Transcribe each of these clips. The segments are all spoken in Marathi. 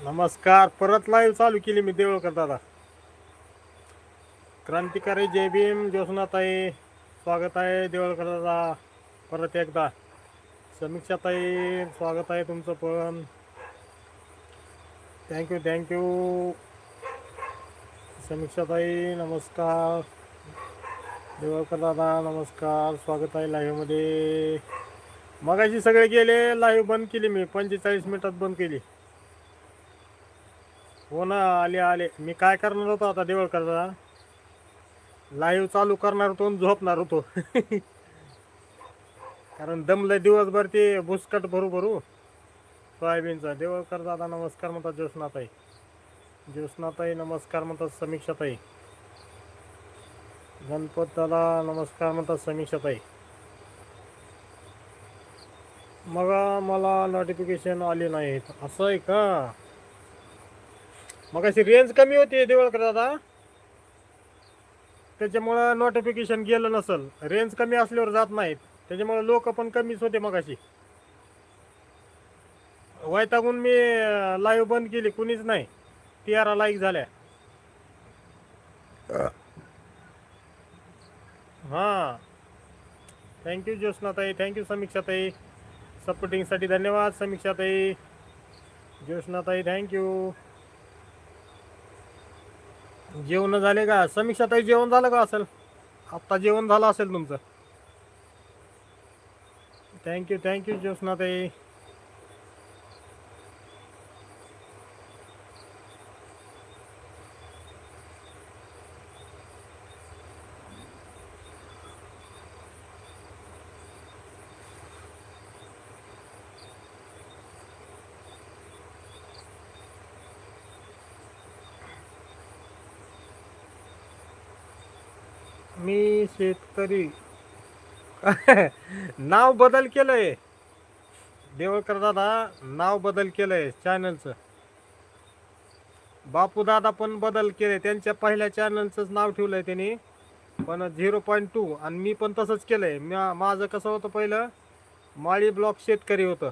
नमस्कार परत लाईव्ह चालू केली मी देवळकर दादा. क्रांतिकारी जय भीम ज्योत्नाताई स्वागत आहे देवळकर दादा. परत एकदा. समीक्षा ताई स्वागत आहे तुमचं पण. थँक्यू थँक्यू समीक्षाताई नमस्कार. देवळकर दादा नमस्कार. स्वागत आहे लाईव्हमध्ये मगाशी सगळे गेले लाईव्ह बंद केली मी. पंचेचाळीस मिनिटात बंद केली. हो ना आले आले. मी काय करणार होतो आता देवळकर दादा? लाईव्ह चालू करणार होतो आणि झोपणार होतो. कारण दमलं दिवसभर ते भुसकट भरू भरू. सोयाबीनचा. देवळकर दादा नमस्कार म्हणतात ज्योत्नाताई ज्योत्स्नाताई नमस्कार म्हणतात समीक्षाताई. गणपत दादा नमस्कार म्हणतात समीक्षाताई. मग मला नोटिफिकेशन आले नाहीत. असं आहे का? मग अशी रेंज कमी होती देवळकर दादा. त्याच्यामुळं नोटिफिकेशन गेलं नसल. रेंज कमी असल्यावर जात नाहीत. त्याच्यामुळे लोक पण कमीच होते मगाशी. वैतागून मी लाईव्ह बंद केली. कुणीच नाही. तेरा लाईक झाल्या. हां. Thank you ज्योत्नाताई thank you समीक्षाताई. सपोर्टिंगसाठी धन्यवाद समीक्षाताई. ज्योत्नाताई थँक्यू जेवण झाले का? समीक्षाताई जेवण झालं का असेल? आत्ता जेवण झालं असेल तुमचं. थँक्यू थँक्यू ज्योत्नाताई मी तरी. नाव बदल केलंय. देवळकर दादा नाव बदल केलंय चॅनलचं बापू दादा पण बदल केले. त्यांच्या पहिल्या चॅनलचंच नाव ठेवलंय त्यांनी. पण झिरो पॉईंट टू आणि मी पण तसंच केलंय. म्या- माझं कसं होतं पहिलं? माळी ब्लॉक शेतकरी होतं.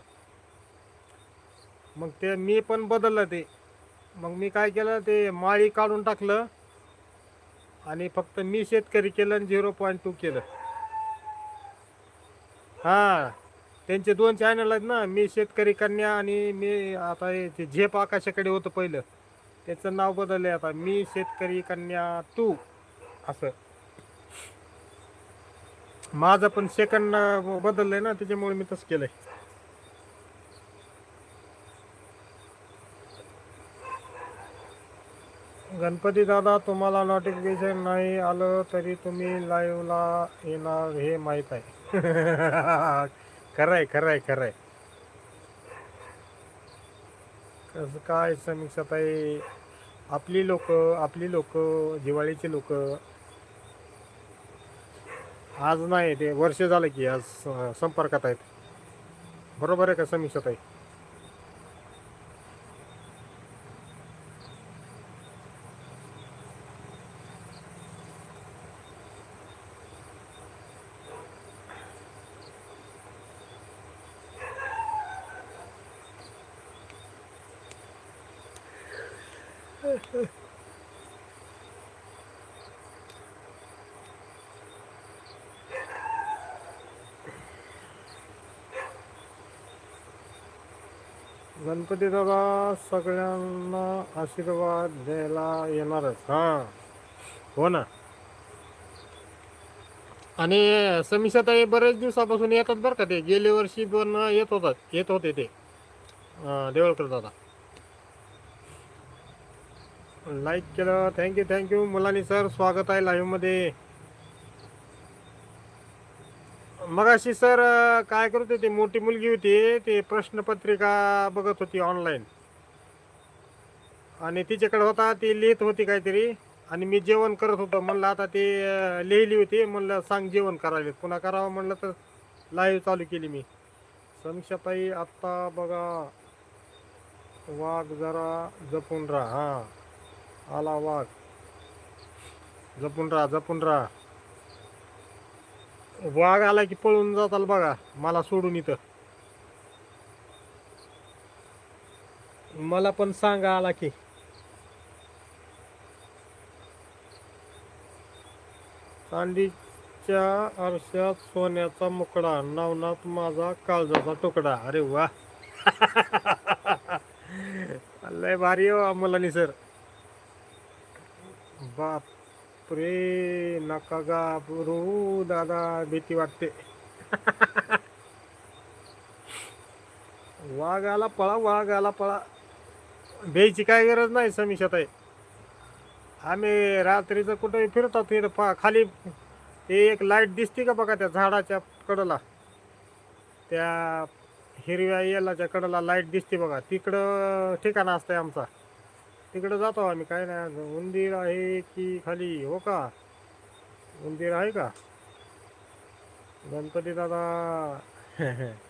मग ते मी पण बदललं ते. मग मी काय केलं? ते माळी काढून टाकलं. आणि फक्त मी शेतकरी केलं आणि झिरो पॉईंट टू केलं. हां त्यांचे दोन चॅनल आहेत ना मी शेतकरी कन्या आणि मी आता हे ते झेप आकाशाकडे होतं पहिलं त्याचं नाव बदललं आता. मी शेतकरी कन्या तू असं. माझं पण सेकंड आहे ना त्याच्यामुळे मी तसं केलं आहे गणपती दादा तुम्हाला नोटिफिकेशन नाही आलं तरी तुम्ही लाईव्हला येणार हे माहीत आहे. खरंय खरंय खरंय. कसं काय समीक्षात आहे आपली लोक आपली लोक दिवाळीची लोक. आज नाही ते वर्ष झालं की आज संपर्कात आहेत. बरोबर आहे का समीक्षात गणपती दादा सगळ्यांना आशीर्वाद द्यायला येणारच हां. हो ना? आणि समीक्षाताई बरेच दिवसापासून येतात बरं का ते. गेल्या वर्षी पण येत होतात येत होते ते. देवळकर दादा. लाईक केलं थँक्यू थँक्यू. मुलांनी सर स्वागत आहे लाईव्हमध्ये मगाशी सर काय करत होते? मोठी मुलगी होती. ते प्रश्नपत्रिका बघत होती ऑनलाईन आणि तिच्याकडे होता ती लिहित होती काहीतरी. आणि मी जेवण करत होतो. म्हणलं आता ते लिहिली होती. म्हणलं सांग जेवण करायला. पुन्हा करावं म्हणलं तर लाईव्ह चालू केली मी. समीक्षाताई आत्ता बघा. वाघ जरा जपून राहा. हां आला वाघ. जपून राहा जपून राहा. वाघ आला की पळून जाताल बघा मला सोडून इथं. मला पण सांगा आला की. चांदीच्या आरशात सोन्याचा मुकडा नवनाथ माझा काळजाचा तुकडा. अरे वा. लय भारी हो मुलांनी सर बाप रे नका घाबरू दादा भीती वाटते. वाघ आला पळा वाघ आला पळा. भ्यायची काय गरज नाही समीक्षात आहे आम्ही रात्रीचं कुठे फिरतो फिर पा खाली एक लाइट दिसते का बघा त्या झाडाच्या कडला? त्या हिरव्या येलाच्या कडला लाइट दिसते बघा. तिकडं ठिकाण असतंय आमचा. तिकडं जातो आम्ही. काय नाही उंदीर आहे की खाली हो का? उंदीर आहे का? गणपती दादा.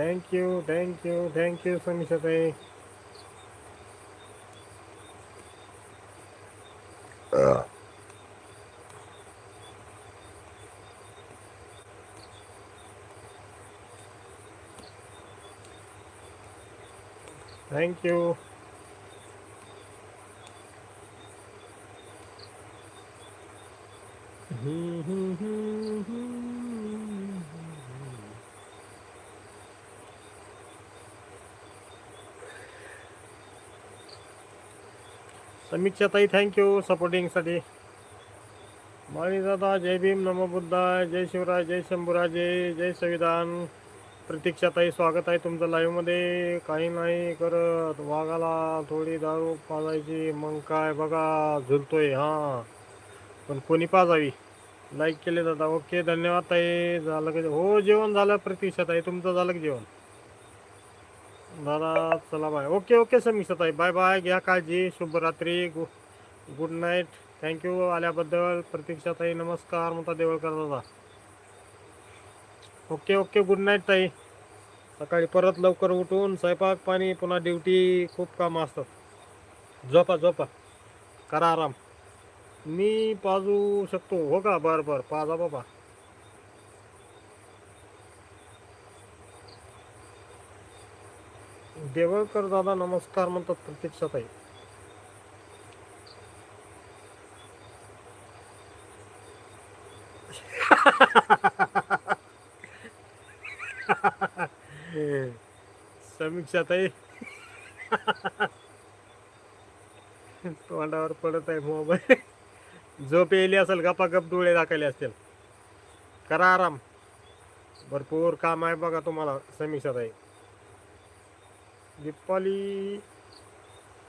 Thank you, thank you, thank you, Sanishatai. Uh. Thank you. Hmm, hmm, hmm, समीक्षा ताई थँक्यू सपोर्टिंगसाठी माळी दादा जय भीम नमो बुद्धाय जय शिवराय जय शंभूराजे जय संविधान. प्रतीक्षाताई स्वागत आहे तुमचं लाईव्हमध्ये काही नाही करत. वाघाला थोडी दारू पाजायची. मग काय? बघा झुलतोय. हां. पण कोणी पाजावी? लाईक केले दादा ओके धन्यवाद ताई. झालं की? हो जेवण झालं प्रतीक्षाताई. तुमचं झालं की जेवण? दादा चला बाय. ओके ओके समीक्षा ताई बाय बाय. घ्या काळजी. शुभरात्री. गु गुड नाईट. थँक्यू आल्याबद्दल. प्रतीक्षा ताई नमस्कार. म्हणता देवळकर दादा. ओके ओके गुड नाईट ताई. सकाळी परत लवकर उठून स्वयंपाक पाणी पुन्हा ड्युटी खूप कामं असतात. झोपा झोपा. करा आराम. मी पाजू शकतो. हो का? बरं बरं. पाजा बाबा. देवळकर दादा नमस्कार म्हणतात प्रतीक्षात आहे. समीक्षात आहे तोंडावर पडत आहे मोबाईल. झोप येली असेल गपा गप डोळे दाखवले असतील. करा आराम. भरपूर काम आहे बघा तुम्हाला समीक्षात आहे दीपाली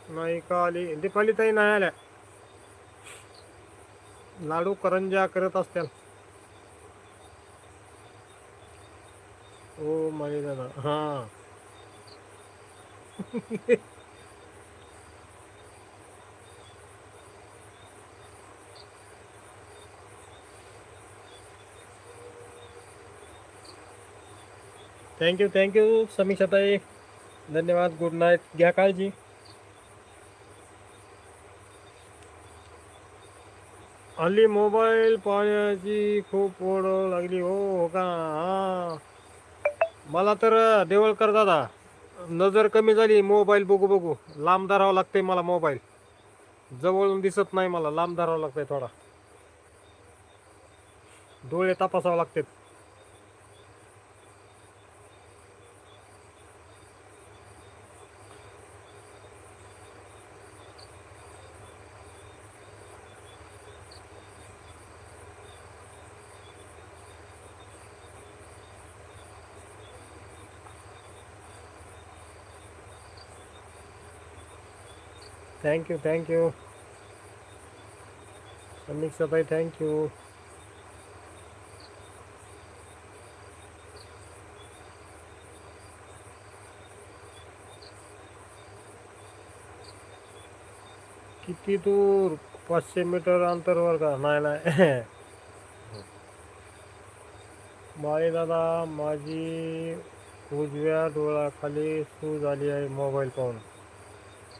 नाही का आली दीपाली ताई नाही आल्या. लाडू करंजा करत असत्या हो माली दादा. हां. थँक्यू थँक्यू समीक्षाताई धन्यवाद गुड नाईट घ्या काळजी. हल्ली मोबाईल पाहण्याची खूप ओढ लागली हो हो का? हा. मला तर देवळकर दादा नजर कमी झाली मोबाईल बघू बघू. लांब धरावं लागतंय मला मोबाईल. जवळून दिसत नाही मला लांब धरावं लागतंय थोडा. डोळे तपासावं लागतात. थँक्यू थँक्यू समीक्षाताई थँक्यू किती दूर? पाचशे मीटर अंतरवर का? नाही नाही. माळी दादा माझी उजव्या डोळाखाली सुरू झाली आहे मोबाईल पाहून.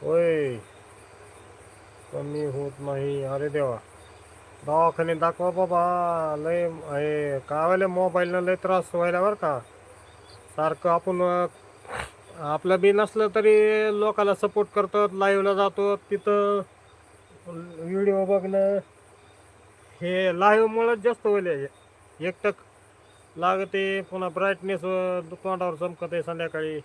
होय. कमी होत नाही. अरे देवा. दवाखाने दाखवा बाबा. लय हे काय मोबाईलनं लय त्रास व्हायला बरं का. सारखं आपण आपलं बी नसलं तरी लोकाला सपोर्ट करतात लाईव्हला जातो तिथं व्हिडिओ बघणं. हे लाईव्हमुळंच जास्त होईल. एकटक लागते पुन्हा ब्राईटनेस तोंडावर चमकत आहे संध्याकाळी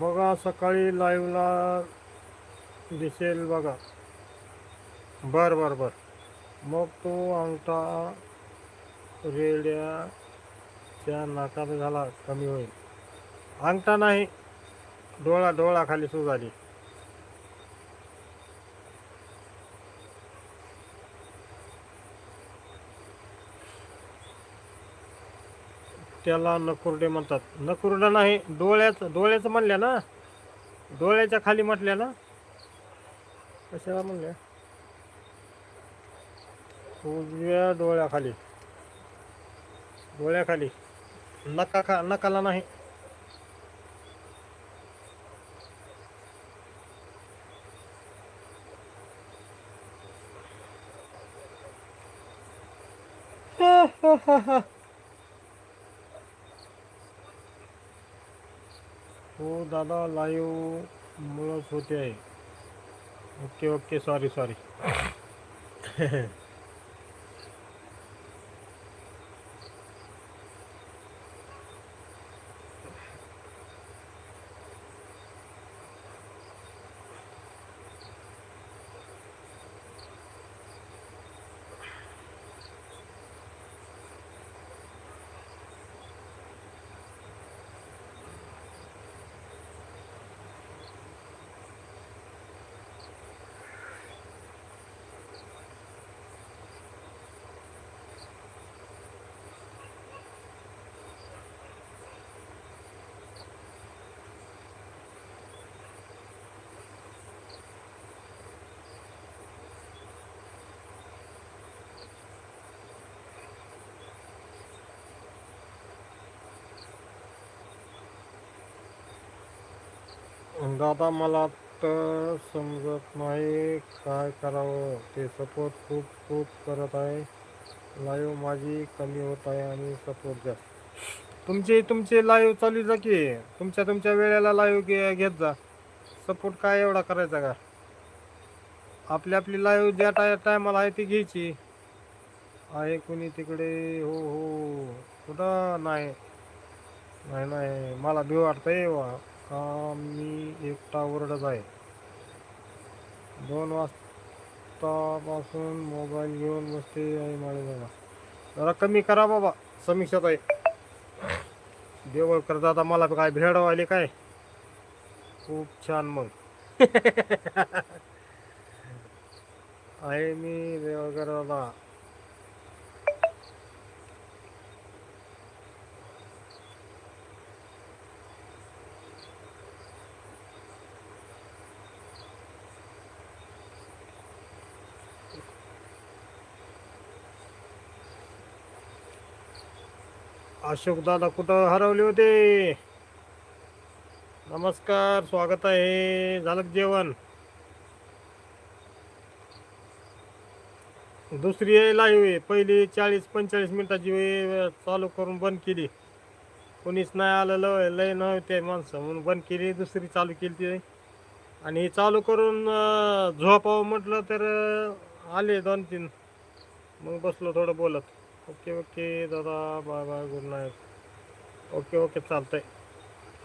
बघा सकाळी लाईव्हला दिसेल बघा. बर बर बर. मग तो अंगठा रेड्याच्या नाकात झाला कमी होईल. अंगठा नाही डोळा डोळा खाली सुरू झाली. त्याला नकुर्डे म्हणतात. नकुर्डा नाही डोळ्याचं डोळ्याचं म्हणल्या ना? डोळ्याच्या खाली म्हटल्या ना कशाला म्हणल्या. उजव्या डोळ्याखाली. डोळ्याखाली. नका खा नकाला नाही. हो दादा लाईव्ह मुळंच होते आहे. ओके ओके सॉरी सॉरी दादा मला तर समजत नाही काय करावं. ते सपोर्ट खूप खूप करत आहे. लाईव्ह माझी कमी होत आहे आणि सपोर्ट जास्त. तुमचे तुमचे लाईव्ह चालू जा की. तुमच्या तुमच्या वेळेला लाईव्ह घे घेत जा. सपोर्ट काय एवढा करायचा का? आपली आपली लाईव्ह ज्या टाय टायमाला आहे ती घ्यायची. आहे कोणी तिकडे? हो हो. कुठं? नाही. नाही नाही. मला भीव आहे वा. का मी एकटा ओरडत आहे? दोन वाजतापासून मोबाईल घेऊन बसते आहे माळे बाबा. जरा कमी करा बाबा समीक्षात आहे. देवळकर दादा मला काय भेड आले काय? खूप छान मग. आहे मी देवळकर दादा. अशोक दादा कुठं हरवले होते? नमस्कार स्वागत आहे. झालं जेवण? दुसरी आहे लाईव्ह आहे. पहिली चाळीस पंचेचाळीस मिनिटाची वेळ चालू करून बंद केली. कोणीच नाही आलं लय लय नव्हते माणसं. म्हणून बंद केली दुसरी चालू केली ती. आणि चालू करून झोपावं म्हटलं तर आले दोन तीन मग बसलो थोडं बोलत. ओके ओके दादा bye bye good night okay okay चालतंय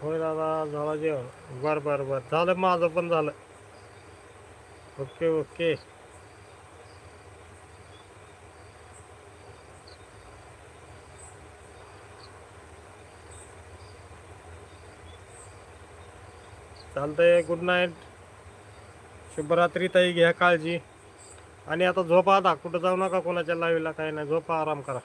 होय दादा झालं जेवण बरं बरं बरं झालं माझं पण ओके ओके चालतंय गुड नाईट शुभरात्री ताई घ्या काळजी आणि आता झोपा आता कुठं जाऊ नका कोणाच्या लावीला काही नाही. झोपा आराम करा.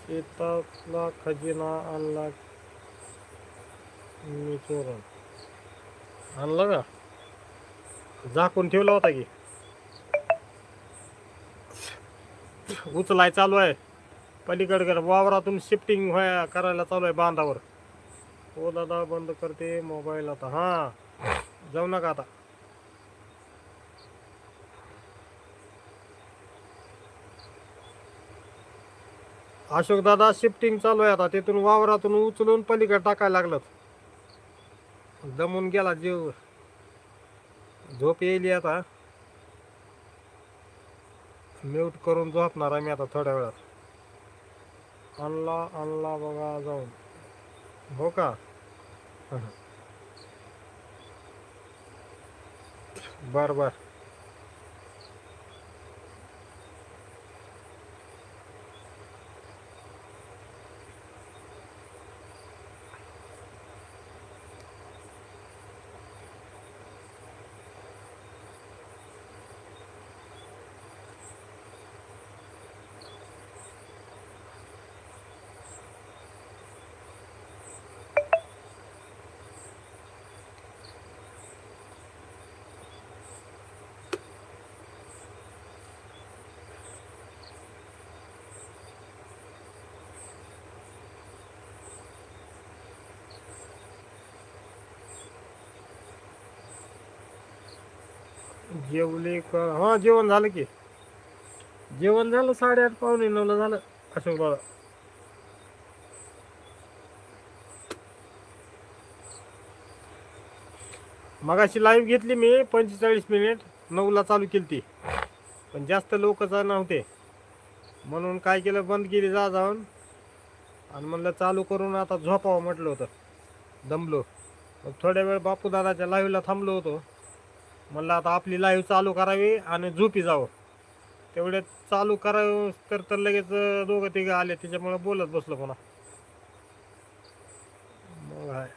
शेतातला खजिना आणला मी चोरण आणलं का? झाकून ठेवला होता की. उचलाय चालू आहे. पलीकडे वावरातून शिफ्टिंग व्हाय करायला चालू आहे बांधावर. हो दादा बंद करते मोबाईल आता. हा. जाऊ नका आता. अशोक दादा शिफ्टिंग चालू आहे आता. तिथून वावरातून उचलून पलीकडे टाकायला लागलं दमून गेला जीव. झोप येईल आता. म्यूट करून झोपणार आम्ही आता थोड्या वेळात. आणला आणला बघा जाऊन. हो का? बर बर. जेवले का? हां जेवण झालं की. जेवण झालं साडेआठ पावणे नऊला झालं अशोक दादा मगाशी लाईव्ह घेतली मी पंचेचाळीस मिनिट नऊला चालू केली ती पण जास्त लोक नव्हते. म्हणून काय केलं बंद केली जा जाऊन. आणि म्हणलं चालू करून आता झोपावं म्हटलं होतं. दमलो. मग थोड्या वेळ बापू दादाच्या लाईव्हला थांबलो होतो. म्हणलं आता आपली लाईव्ह चालू करावी आणि झोपी जावं. तेवढे चालू करावं तर तर लगेच दोघं तिघं आले. त्याच्यामुळे बोलत बसलो पुन्हा. मग हाय.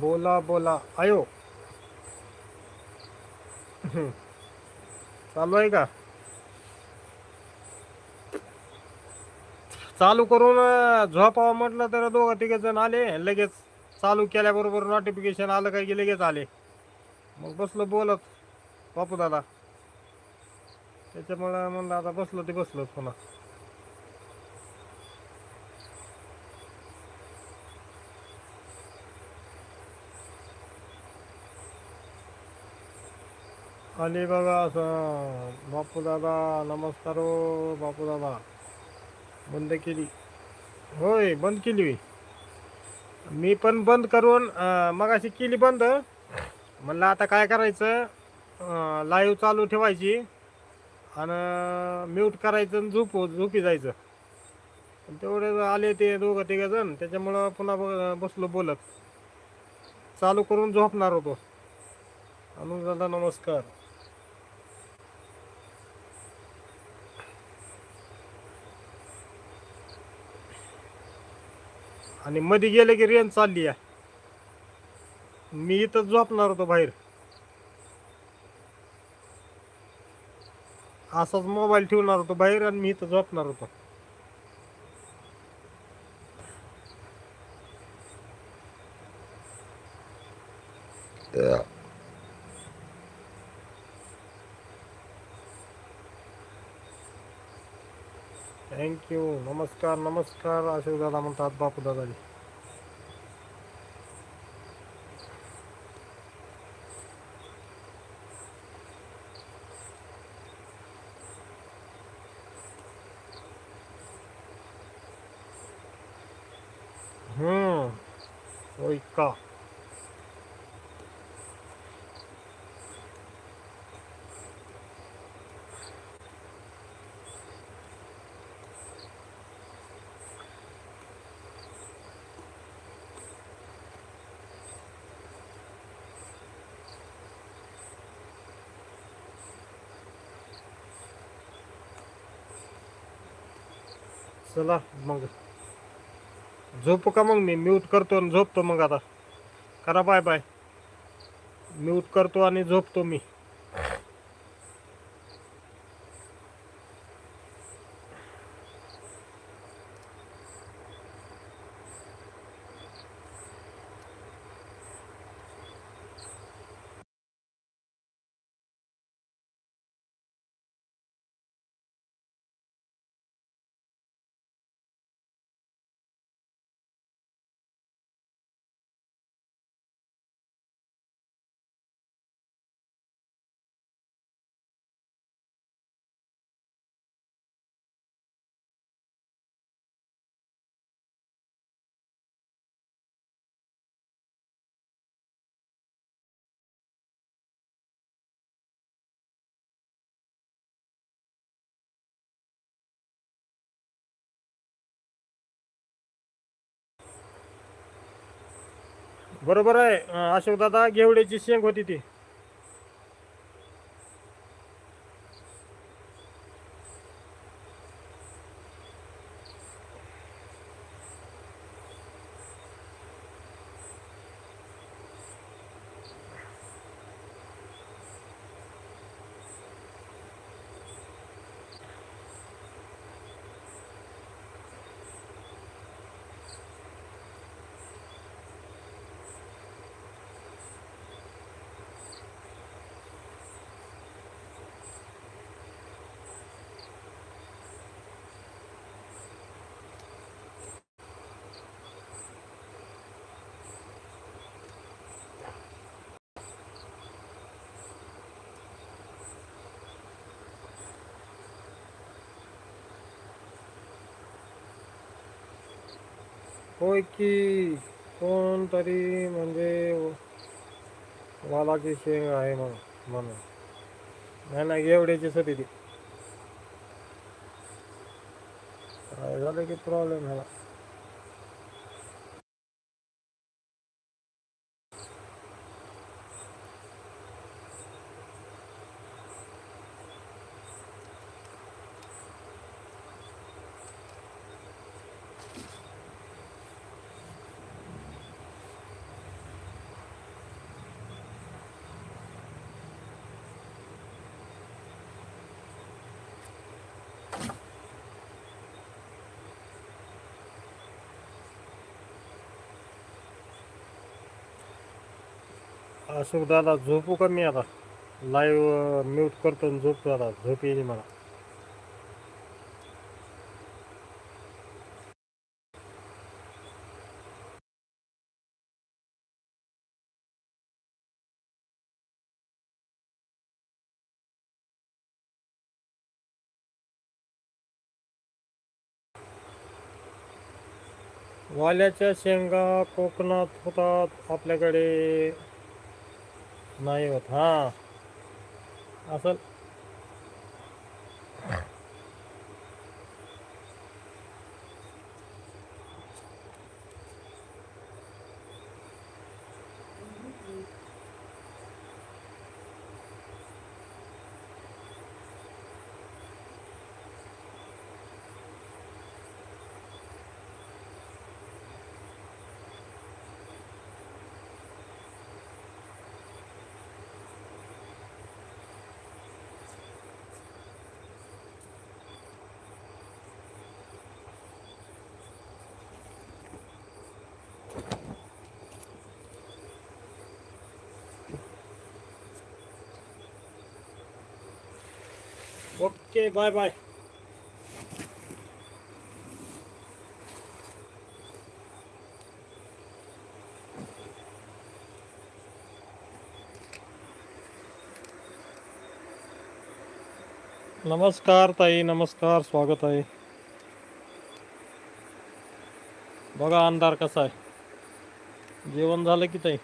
बोला बोला. आयो. चालू आहे का? चालू करून अं, झोपावं म्हटलं तर दोघं तिघे जण आले. लगेच चालू केल्याबरोबर नोटिफिकेशन आलं काय की लगेच आले. मग बसलो बोलत बापू दादा. त्याच्यामुळं म्हणलं आता बसलो ते बसलोच पुन्हा. आले बघा असं बापू दादा नमस्कार हो बापू दादा बंद केली. होय बंद केली मी पण बंद करून मग मगाशी केली बंद. म्हणलं आता काय करायचं? लाईव्ह चालू ठेवायची. आणि म्यूट करायचं आणि झोप झोपी जायचं. पण तेवढे आले ते दोघं तिघं जण त्याच्यामुळं पुन्हा ब- बसलो बोलत. चालू करून झोपणार होतो. अनुजादा नमस्कार. आणि मध्ये गेलं की रेंज चालली आहे. मी इथं झोपणार होतो बाहेर. असाच मोबाईल ठेवणार होतो बाहेर आणि मी इथं झोपणार होतो. थँक्यू. नमस्कार नमस्कार. अशोक दादा म्हणतात बापू दादाजी हम्म होय का चला मग. झोपू का मग मी? म्यूट करतो आणि झोपतो मग आता. करा बाय बाय. म्यूट करतो आणि झोपतो मी. बरोबर आहे. अशोकदादा अशोक दादा घेवड्याची शेंग होती ती. होय की कोणतरी म्हणजे वालाची शेंग आहे म्हणून म्हणून. नाही नाही एवढ्याचीच होती ती. काय झालं की प्रॉब्लेम झाला? अशोक दादा झोपू का मी आता? लाईव्ह म्यूट करतो आणि झोपतो आता. झोप येईल मला. वाल्याच्या शेंगा कोकणात होतात आपल्याकडे. नाही होत. हां. असं ओके बाय बाय नमस्कार ताई, नमस्कार, स्वागत आहे. बघा अंधार कसा आहे. जेवण झालं की ताई?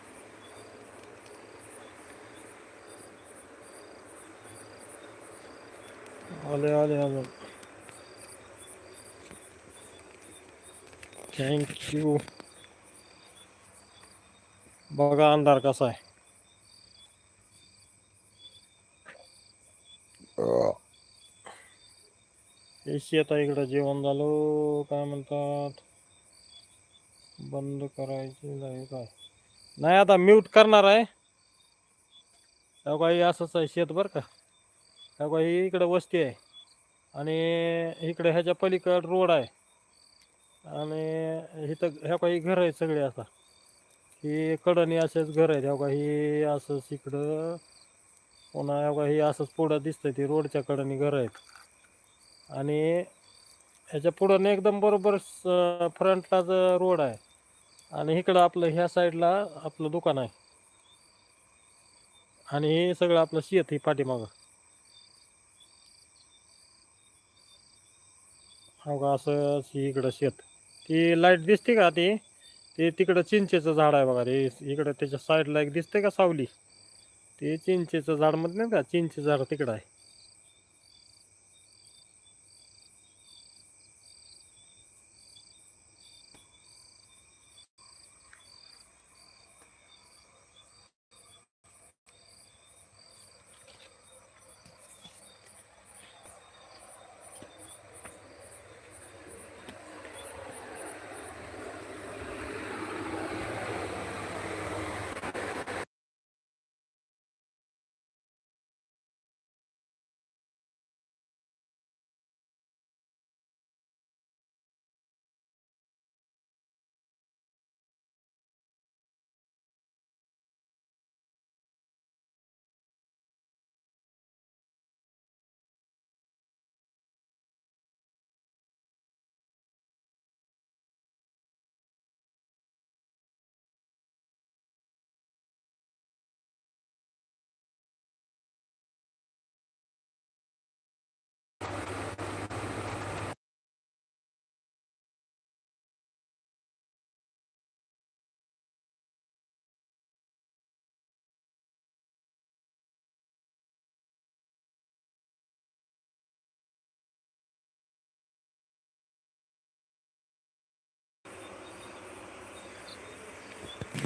आले आले थँक यू बघा अंधार कसा आहे. पैसे आता इकडं जेवण झालो काय म्हणतात? बंद करायची नाही काय. नाही आता म्यूट करणार आहे. तेव्हा काही असंच आहे शेत बरं का. तेव्हा ही इकडं वस्ती आहे. आणि इकडे ह्याच्या पलीकड रोड आहे. आणि इथं ह्या काही घर आहेत सगळे आता. ही कडणी असेच घर आहेत. ह्या काही असंच इकडं पुन्हा ह्या काही असंच पुढं दिसतं ती रोडच्या कडनी घर आहेत. आणि ह्याच्या पुढं एकदम बरोबर फ्रंटलाच रोड आहे. आणि इकडं आपलं ह्या साईडला आपलं दुकान आहे. आणि हे सगळं आपलं शेत ही पाठीमागं. हो का असं इकडं शेत. ती लाइट दिसते का ती? ते तिकडं चिंचेचं झाड आहे बघा रे इकडं त्याच्या साईडला एक दिसते का सावली? ते चिंचेचं झाड म्हणत नाही का चिंचे झाड तिकडं आहे.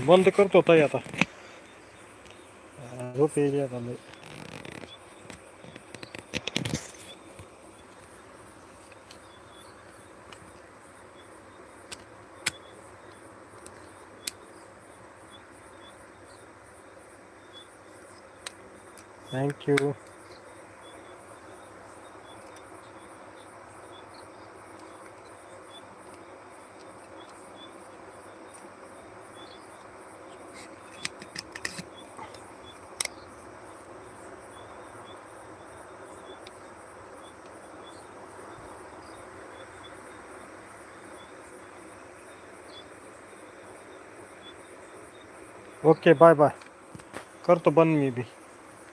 बंद करतो ताई आता. झोप येईल आता लय. थँक्यू ओके बाय बाय करतो बंद मी बी